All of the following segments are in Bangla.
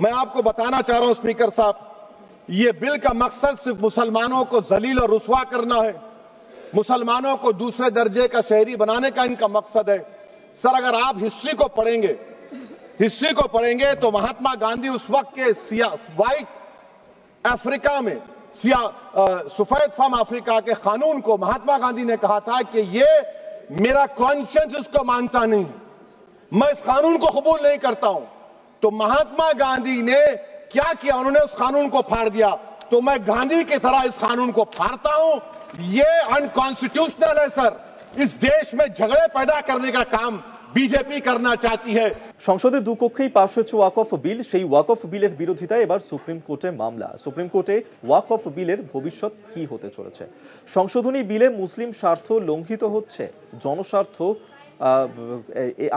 मैं आपको बताना चाह रहा हूँ, स्पीकर साहब, ये बिल का मकसद सिर्फ़ मुसलमानों को जलील और रुसवा करना है। मुसलमानों को दूसरे दर्जे का शहरी बनाने का इनका मकसद है। सर, अगर आप हिस्ट्री को पढ़ेंगे, हिस्ट्री को पढ़ेंगे तो महात्मा गांधी उस वक्त के व्हाइट अफ्रीका में, सिया सफ़ेद फम अफ्रीका के कानून को महात्मा गांधी ने कहा था कि ये मेरा कॉन्शियंस इसको मानता नहीं है। मैं इस कानून को कबूल नहीं करता हूँ। तो महात्मा गांधी ने क्या किया उन्होंने उस कानून को फाड़ दिया तो मैं गांधी की तरह इस कानून को फाड़ता हूं ये अनकॉन्स्टिट्यूशनल है सर इस देश में झगड़े पैदा करने का काम बीजेपी करना चाहती है সংসদের দুকক্ষেই পাশ হয়েছে ওয়াক অফ বিল সেই ওয়াক অফ বিলের বিরোধিতায় এবার সুপ্রিম কোর্টে মামলা সুপ্রিম কোর্টে ওয়াক অফ বিলের ভবিষ্যৎ কি হতে চলেছে সংশোধনী বিলে মুসলিম স্বার্থ লঙ্ঘিত হচ্ছে জনস্বার্থ আহ, এ- এ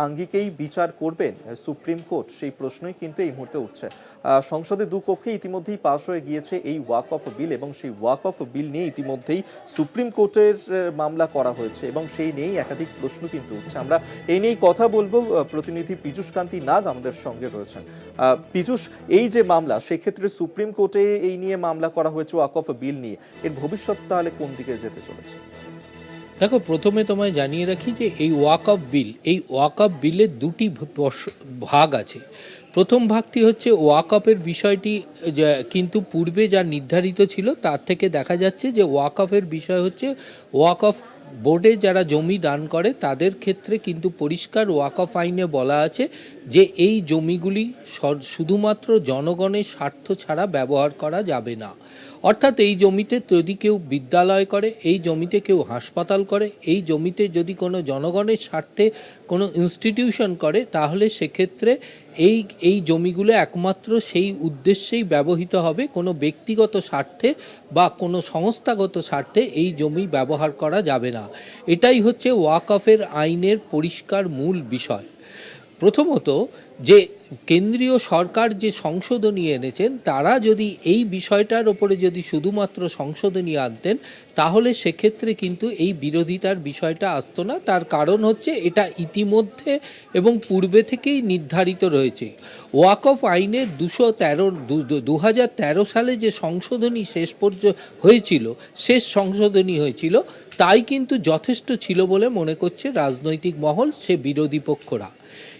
আঙ্গিকেই বিচার করবেন সুপ্রিম কোর্ট? সেই প্রশ্নই কিন্তু এই মুহূর্তে উঠছে। সংসদে দুকক্ষে ইতিমধ্যেই পাশ হয়ে গিয়েছে এই ওয়াক অফ বিল এবং সেই ওয়াক অফ বিল নিয়ে ইতিমধ্যেই সুপ্রিম কোর্টের মামলা করা হয়েছে এবং সেই নিয়েই একাধিক প্রশ্ন কিন্তু উঠছে। আমরা এই নিয়েই কথা বলব। প্রতিনিধি পীযুষ কান্তি নাগ আমাদের সঙ্গে রয়েছেন। পীযুষ, এই যে মামলা, সেক্ষেত্রে সুপ্রিম কোর্টে এই নিয়ে মামলা করা হয়েছে ওয়াক অফ বিল নিয়ে। এর ভবিষ্যৎ তাহলে কোন দিকে যেতে চলেছে? দেখো, প্রথমে তোমায় জানিয়ে রাখি যে এই ওয়াক অফ বিল, এই ওয়াক অফ বিলের দুটি ভাগ আছে। প্রথম ভাগটি হচ্ছে ওয়াক অফের বিষয়টি কিন্তু পূর্বে যা নির্ধারিত ছিল, তার থেকে দেখা যাচ্ছে যে ওয়াক অফের বিষয় হচ্ছে, ওয়াক অফ বোর্ডে যারা জমি দান করে, তাদের ক্ষেত্রে কিন্তু পরিষ্কার ওয়াক অফ আইনে বলা আছে যে এই জমিগুলি শুধুমাত্র জনগণের স্বার্থ ছাড়া ব্যবহার করা যাবে না। অর্থাৎ এই জমিতে যদি কেউ বিদ্যালয় করে, এই জমিতে কেউ হাসপাতাল করে, এই জমিতে যদি কোনো জনগণের স্বার্থে কোনো ইনস্টিটিউশন করে, তাহলে সেক্ষেত্রে এই এই জমিগুলো একমাত্র সেই উদ্দেশ্যেই ব্যবহৃত হবে। কোনো ব্যক্তিগত স্বার্থে বা কোনো সংস্থাগত স্বার্থে এই জমি ব্যবহার করা যাবে না। এটাই হচ্ছে ওয়াক অফের আইনের পরিষ্কার মূল বিষয়। প্রথমত যে কেন্দ্রীয় সরকার যে সংশোধনী এনেছেন, তারা যদি এই বিষয়টার ওপরে যদি শুধুমাত্র সংশোধনী আনতেন, তাহলে সেক্ষেত্রে কিন্তু এই বিরোধিতার বিষয়টা আসতো না। তার কারণ হচ্ছে এটা ইতিমধ্যে এবং পূর্বে থেকেই নির্ধারিত রয়েছে। ওয়াক অফ আইনের দুশো তেরো, দু হাজার তেরো সালে যে সংশোধনী শেষ পর্যন্ত হয়েছিল, শেষ সংশোধনী হয়েছিল, তাই কিন্তু যথেষ্ট ছিল বলে মনে করছে রাজনৈতিক মহল সে বিরোধী পক্ষরা।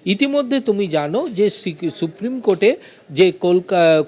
ইতিমধ্যে তুমি জানো যে সুপ্রিম কোর্টে যে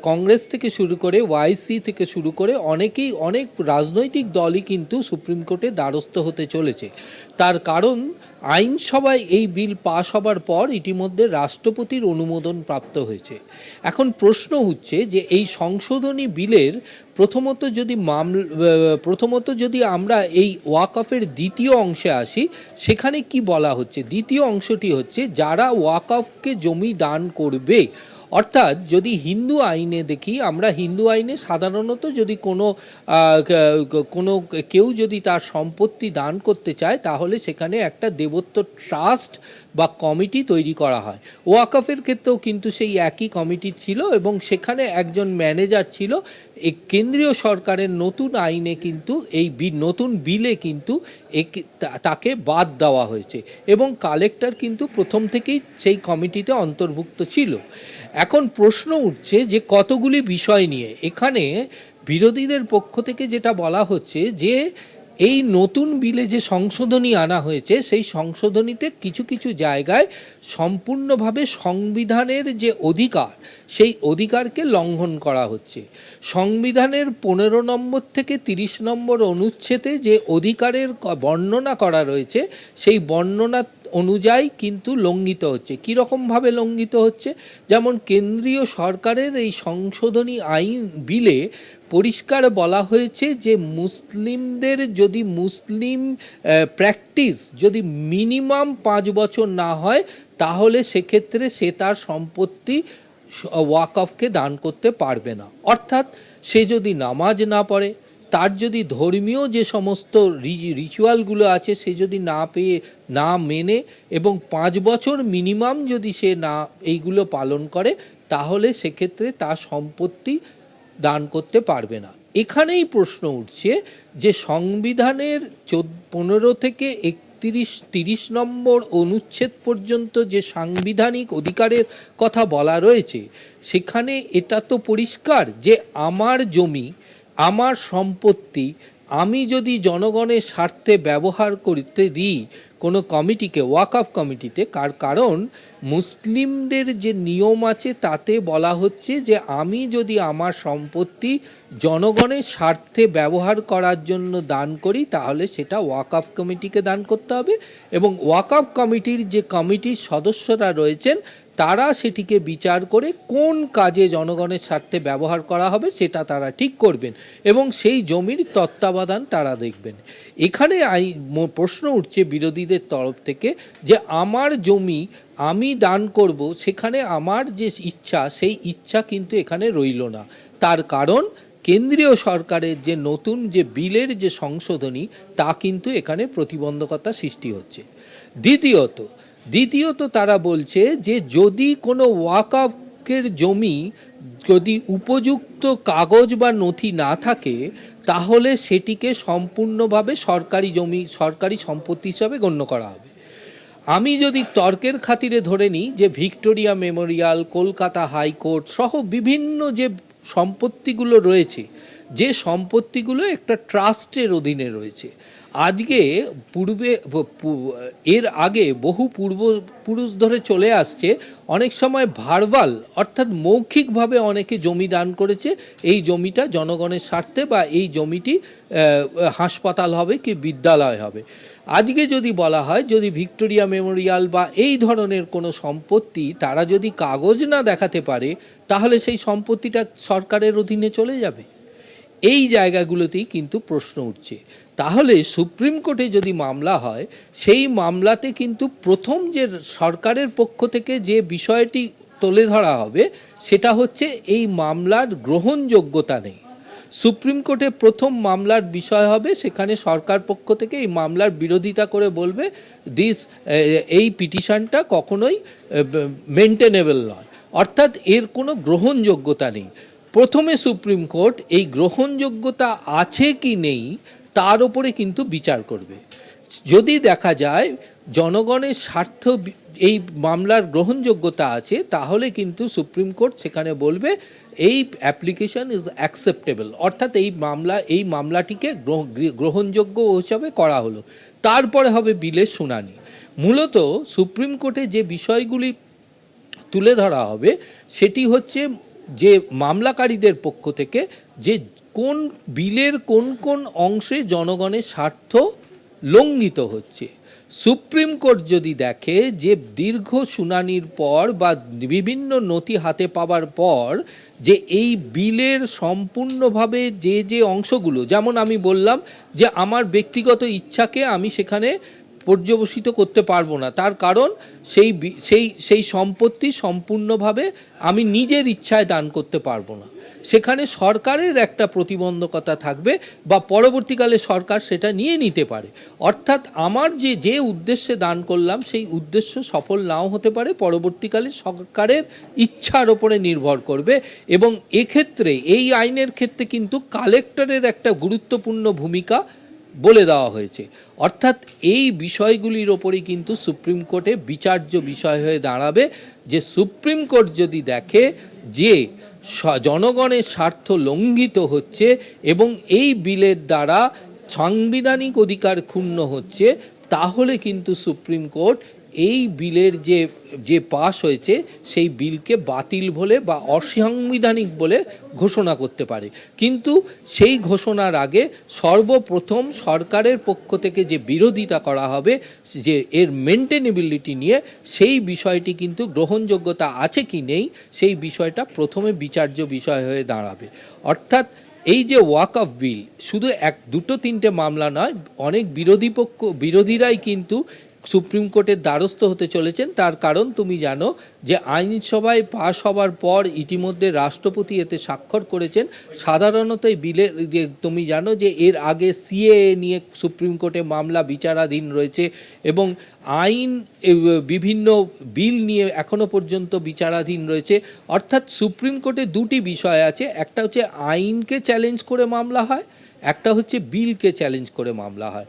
কংগ্রেস থেকে শুরু করে ওয়াইসি থেকে শুরু করে অনেকেই অনেক রাজনৈতিক দলই কিন্তু সুপ্রিম কোর্টে দ্বারস্থ হতে চলেছে। তার কারণ, আইনসভায় এই বিল পাশ হবার পর ইতিমধ্যে রাষ্ট্রপতির অনুমোদন প্রাপ্ত হয়েছে। এখন প্রশ্ন হচ্ছে যে এই সংশোধনী বিলের প্রথমত যদি মামলা প্রথমত যদি আমরা এই ওয়াক অফের দ্বিতীয় অংশে আসি, সেখানে কি বলা হচ্ছে? দ্বিতীয় অংশটি হচ্ছে যারা ওয়াক অফকে জমি দান করবে। অর্থাৎ যদি হিন্দু আইনে দেখি, আমরা হিন্দু আইনে সাধারণত যদি কোনো কোনো কেউ যদি তার সম্পত্তি দান করতে চায়, তাহলে সেখানে একটা দেবত্ব ট্রাস্ট বা কমিটি তৈরি করা হয়। ওয়াকফের ক্ষেত্রেও কিন্তু সেই একই কমিটি ছিল এবং সেখানে একজন ম্যানেজার ছিল। কেন্দ্রীয় সরকারের নতুন আইনে কিন্তু এই নতুন বিলে কিন্তু তাকে বাদ দেওয়া হয়েছে এবং কালেক্টর কিন্তু প্রথম থেকেই সেই কমিটিতে অন্তর্ভুক্ত ছিল। এখন প্রশ্ন উঠছে যে কতগুলি বিষয় নিয়ে। এখানে বিরোধীদের পক্ষ থেকে যেটা বলা হচ্ছে যে, এই নতুন বিলে যে সংশোধনী আনা হয়েছে, সেই সংশোধনীতে কিছু কিছু জায়গায় সম্পূর্ণভাবে সংবিধানের যে অধিকার, সেই অধিকারকে লঙ্ঘন করা হচ্ছে। সংবিধানের পনেরো নম্বর থেকে তিরিশ নম্বর অনুচ্ছেদে যে অধিকারের বর্ণনা করা রয়েছে, সেই বর্ণনা অনুযায়ী কিন্তু লঙ্ঘিত হচ্ছে। কীরকমভাবে লঙ্ঘিত হচ্ছে? যেমন কেন্দ্রীয় সরকারের এই সংশোধনী আইন বিলে পরিষ্কার বলা হয়েছে যে মুসলিমদের যদি মুসলিম প্র্যাকটিস যদি মিনিমাম পাঁচ বছর না হয়, তাহলে সেক্ষেত্রে সে তার সম্পত্তি ওয়াকফকে দান করতে পারবে না। অর্থাৎ সে যদি নামাজ না পড়ে তার যদি ধর্মীয় যে সমস্ত রিচুয়ালগুলো আছে, সে যদি না পেয়ে, না মেনে এবং পাঁচ বছর মিনিমাম যদি সে না এইগুলো পালন করে, তাহলে সেক্ষেত্রে তার সম্পত্তি দান করতে পারবে না। এখানেই প্রশ্ন উঠছে যে সংবিধানের চোদ্দ, পনেরো থেকে একত্রিশ একত্রিশ, তিরিশ নম্বর অনুচ্ছেদ পর্যন্ত যে সাংবিধানিক অধিকারের কথা বলা রয়েছে, সেখানে এটা তো পরিষ্কার যে আমার জমি আমার সম্পত্তি আমি যদি জনগণের স্বার্থে ব্যবহার করতে দিই, কোনো কমিটিকে ওয়াক অফ কমিটিতে, কার কারণ? মুসলিমদের যে নিয়ম আছে, তাতে বলা হচ্ছে যে আমি যদি আমার সম্পত্তি জনগণের স্বার্থে ব্যবহার করার জন্য দান করি, তাহলে সেটা ওয়াক অফ কমিটিকে দান করতে হবে এবং ওয়াক অফ কমিটির যে কমিটির সদস্যরা রয়েছেন তারা সেটিকে বিচার করে কোন কাজে জনগণের স্বার্থে ব্যবহার করা হবে সেটা তারা ঠিক করবেন এবং সেই জমির তত্ত্বাবধান তারা দেখবেন। এখানে আই প্রশ্ন উঠছে বিরোধীদের তরফ থেকে যে আমার জমি আমি দান করব, সেখানে আমার যে ইচ্ছা, সেই ইচ্ছা কিন্তু এখানে রইল না। তার কারণ কেন্দ্রীয় সরকারের যে নতুন যে বিলের যে সংশোধনী, তা কিন্তু এখানে প্রতিবন্ধকতা সৃষ্টি হচ্ছে। দ্বিতীয়ত দ্বিতীয়ত তারা বলছে যে যদি কোনো ওয়াকফের জমি যদি উপযুক্ত কাগজ বা নথি না থাকে, তাহলে সেটিকে সম্পূর্ণভাবে সরকারি জমি, সরকারি সম্পত্তি হিসাবে গণ্য করা হবে। আমি যদি তর্কের খাতিরে ধরে নিই যে ভিক্টোরিয়া মেমোরিয়াল, কলকাতা হাইকোর্ট সহ বিভিন্ন যে সম্পত্তিগুলো রয়েছে, যে সম্পত্তিগুলো একটা ট্রাস্টের অধীনে রয়েছে আজকে পূর্বে এর আগে বহু পূর্বপুরুষ ধরে চলে আসছে। অনেক সময় ভারবাল অর্থাৎ মৌখিকভাবে অনেকে জমি দান করেছে, এই জমিটা জনগণের স্বার্থে বা এই জমিটি হাসপাতাল হবে কি বিদ্যালয় হবে। আজকে যদি বলা হয়, যদি ভিক্টোরিয়া মেমোরিয়াল বা এই ধরনের কোনো সম্পত্তি তারা যদি কাগজ না দেখাতে পারে, তাহলে সেই সম্পত্তিটা সরকারের অধীনে চলে যাবে। এই জায়গাগুলোতেই কিন্তু প্রশ্ন উঠছে। তাহলে সুপ্রিম কোর্টে যদি মামলা হয়, সেই মামলাতে কিন্তু প্রথম যে সরকারের পক্ষ থেকে যে বিষয়টি তুলে ধরা হবে, সেটা হচ্ছে এই মামলার গ্রহণযোগ্যতা নেই। সুপ্রিম কোর্টে প্রথম মামলার বিষয় হবে, সেখানে সরকার পক্ষ থেকে এই মামলার বিরোধিতা করে বলবে, দিস এই পিটিশনটা কখনোই মেনটেনেবল নয়। অর্থাৎ এর কোনো গ্রহণযোগ্যতা নেই। প্রথমে সুপ্রিম কোর্ট এই গ্রহণযোগ্যতা আছে কি নেই, তার উপরে কিন্তু বিচার করবে। যদি দেখা যায় জনগণের স্বার্থ এই মামলার গ্রহণযোগ্যতা আছে, তাহলে কিন্তু সুপ্রিম কোর্ট সেখানে বলবে, এই অ্যাপ্লিকেশন ইজ অ্যাকসেপ্টেবল অর্থাৎ এই মামলা, এই মামলাটিকে গ্রহণযোগ্য হিসাবে করা হলো। তারপরে হবে বিলের শুনানি। মূলত সুপ্রিম কোর্টে যে বিষয়গুলি তুলে ধরা হবে, সেটি হচ্ছে যে মামলাকারীদের পক্ষ থেকে যে কোন বিলের কোন কোন অংশে জনগণের স্বার্থ লঙ্ঘিত হচ্ছে। সুপ্রিম কোর্ট যদি দেখে যে দীর্ঘ শুনানির পর বা বিভিন্ন নথি হাতে পাওয়ার পর যে এই বিলের সম্পূর্ণভাবে যে যে অংশগুলো, যেমন আমি বললাম যে আমার ব্যক্তিগত ইচ্ছাকে আমি সেখানে পর্যবসিত করতে পারব না। তার কারণ সেই সেই সেই সম্পত্তি সম্পূর্ণভাবে আমি নিজের ইচ্ছায় দান করতে পারব না। সেখানে সরকারের একটা প্রতিবন্ধকতা থাকবে বা পরবর্তীকালে সরকার সেটা নিয়ে নিতে পারে। অর্থাৎ আমার যে যে উদ্দেশ্যে দান করলাম, সেই উদ্দেশ্য সফল নাও হতে পারে, পরবর্তীকালে সরকারের ইচ্ছার ওপরে নির্ভর করবে এবং এক্ষেত্রে, এই আইনের ক্ষেত্রে কিন্তু কালেক্টরের একটা গুরুত্বপূর্ণ ভূমিকা বলে দেওয়া হয়েছে। অর্থাৎ এই বিষয়গুলির ওপরই কিন্তু সুপ্রিম কোর্টে বিচার্য বিষয় হয়ে দাঁড়াবে যে সুপ্রিম কোর্ট যদি দেখে যে জনগণের স্বার্থ লঙ্ঘিত হচ্ছে এবং এই বিলের দ্বারা সাংবিধানিক অধিকার ক্ষুণ্ণ হচ্ছে, তাহলে কিন্তু সুপ্রিম কোর্ট এই বিলের যে যে পাশ হয়েছে, সেই বিলকে বাতিল বলে বা অসাংবিধানিক বলে ঘোষণা করতে পারে। কিন্তু সেই ঘোষণার আগে সর্বপ্রথম সরকারের পক্ষ থেকে যে বিরোধিতা করা হবে, যে এর মেনটেনেবিলিটি নিয়ে, সেই বিষয়টি কিন্তু গ্রহণযোগ্যতা আছে কি নেই, সেই বিষয়টা প্রথমে বিচার্য বিষয় হয়ে দাঁড়াবে। অর্থাৎ এই যে ওয়াক অফ বিল শুধু এক, দুটো তিনটে মামলা নয়, অনেক বিরোধী পক্ষ, বিরোধীরাই কিন্তু সুপ্রিম কোর্টের দ্বারস্থ হতে চলেছেন। তার কারণ তুমি জানো যে আইনসভায় পাশ হওয়ার পর ইতিমধ্যে রাষ্ট্রপতি এতে স্বাক্ষর করেছেন। সাধারণত এই বিলের যে তুমি জানো যে এর আগে সিএ নিয়ে সুপ্রিম কোর্টে মামলা বিচারাধীন রয়েছে এবং আইন বিভিন্ন বিল নিয়ে এখনও পর্যন্ত বিচারাধীন রয়েছে। অর্থাৎ সুপ্রিম কোর্টে দুটি বিষয় আছে। একটা হচ্ছে আইনকে চ্যালেঞ্জ করে মামলা হয়, একটা হচ্ছে বিলকে চ্যালেঞ্জ করে মামলা হয়।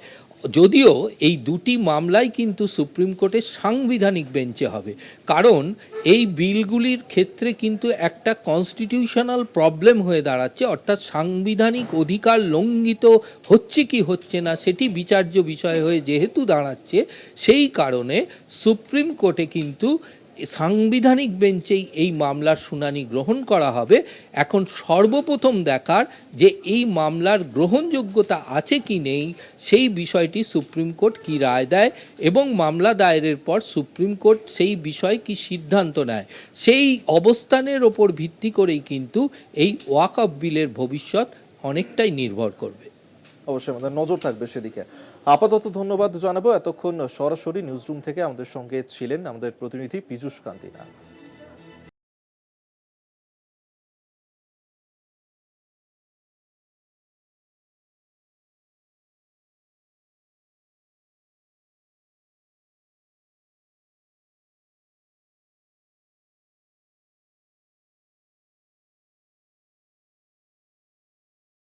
যদিও এই দুটি মামলাই কিন্তু সুপ্রিম কোর্টের সাংবিধানিক বেঞ্চে হবে, কারণ এই বিলগুলির ক্ষেত্রে কিন্তু একটা কনস্টিটিউশনাল প্রবলেম হয়ে দাঁড়াচ্ছে, অর্থাৎ সাংবিধানিক অধিকার লঙ্ঘিত হচ্ছে কি হচ্ছে না সেটি বিচার্য বিষয় হয়ে যেহেতু দাঁড়াচ্ছে, সেই কারণে সুপ্রিম কোর্টে কিন্তু সাংবিধানিক বেঞ্চেই এই মামলার শুনানি গ্রহণ করা হবে। এখন সর্বপ্রথম দেখার যে এই মামলার গ্রহণযোগ্যতা আছে কি নেই, সেই বিষয়টি সুপ্রিম কোর্ট কি রায় দেয় এবং মামলা দায়েরের পর সুপ্রিম কোর্ট সেই বিষয়ে কি সিদ্ধান্ত নেয়, সেই অবস্থানের ওপর ভিত্তি করেই কিন্তু এই ওয়াক অফ বিলের ভবিষ্যৎ অনেকটাই নির্ভর করবে। অবশ্যই আমাদের নজর থাকবে সেদিকে। আপাতত ধন্যবাদ জানাব। এতক্ষণ সরাসরি নিউজরুম থেকে আমাদের সঙ্গে ছিলেন আমাদের প্রতিনিধি পীযুষ কান্তি নাগ